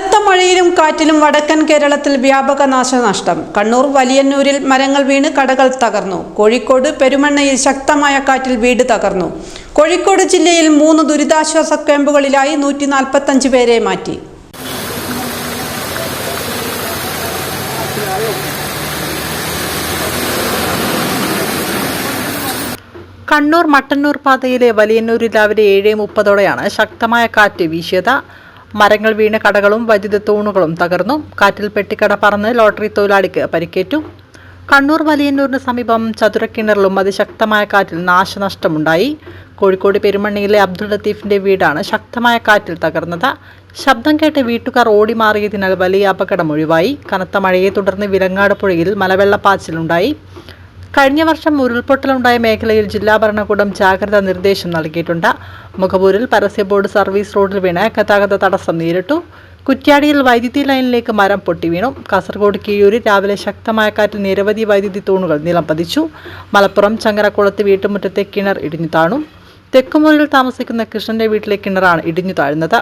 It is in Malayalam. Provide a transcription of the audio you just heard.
കനത്ത മഴയിലും കാറ്റിലും വടക്കൻ കേരളത്തിൽ വ്യാപക നാശനഷ്ടം. കണ്ണൂർ വലിയന്നൂരിൽ മരങ്ങൾ വീണ് കടകൾ തകർന്നു. കോഴിക്കോട് പെരുമണ്ണയിൽ ശക്തമായ കാറ്റിൽ വീട് തകർന്നു. കോഴിക്കോട് ജില്ലയിൽ മൂന്ന് ദുരിതാശ്വാസ ക്യാമ്പുകളിലായി നൂറ്റി നാൽപ്പത്തഞ്ച് പേരെ മാറ്റി. കണ്ണൂർ മട്ടന്നൂർ പാതയിലെ വലിയന്നൂരിൽ രാവിലെ ഏഴ് മുപ്പതോടെയാണ് ശക്തമായ കാറ്റ് വീശിയത്. മരങ്ങൾ വീണ കടകളും വൈദ്യുത തൂണുകളും തകർന്നു. കാറ്റിൽ പെട്ടിക്കട പറന്ന് ലോട്ടറി തൊഴിലാളിക്ക് പരിക്കേറ്റു. കണ്ണൂർ വലിയന്നൂരിന് സമീപം ചതുരക്കിണറിലും അതിശക്തമായ കാറ്റിൽ നാശനഷ്ടമുണ്ടായി. കോഴിക്കോട് പെരുമണ്ണിയിലെ അബ്ദുൾ ലത്തീഫിന്റെ വീടാണ് ശക്തമായ കാറ്റിൽ തകർന്നത്. ശബ്ദം കേട്ട് വീട്ടുകാർ ഓടി മാറിയതിനാൽ വലിയ അപകടം ഒഴിവായി. കനത്ത മഴയെ തുടർന്ന് വിലങ്ങാട് പുഴയിൽ മലവെള്ളപ്പാച്ചിലുണ്ടായി. കഴിഞ്ഞ വർഷം ഉരുൾപൊട്ടലുണ്ടായ മേഖലയിൽ ജില്ലാ ഭരണകൂടം ജാഗ്രതാ നിർദ്ദേശം നൽകിയിട്ടുണ്ട്. മുഖപൂരിൽ പരസ്യ ബോർഡ് സർവീസ് റോഡിൽ വീണ ഗതാഗത തടസ്സം നേരിട്ടു. കുറ്റ്യാടിയിൽ വൈദ്യുതി ലൈനിലേക്ക് മരം പൊട്ടി വീണു. കാസർഗോഡ് കീഴൂരിൽ രാവിലെ ശക്തമായ കാറ്റിൽ നിരവധി വൈദ്യുതി തൂണുകൾ നിലം പതിച്ചു. മലപ്പുറം ചങ്ങരക്കുളത്ത് വീട്ടുമുറ്റത്തെ കിണർ ഇടിഞ്ഞു താണു. തെക്കുമൂരിൽ താമസിക്കുന്ന കൃഷ്ണന്റെ വീട്ടിലെ കിണറാണ് ഇടിഞ്ഞു താഴ്ന്നത്.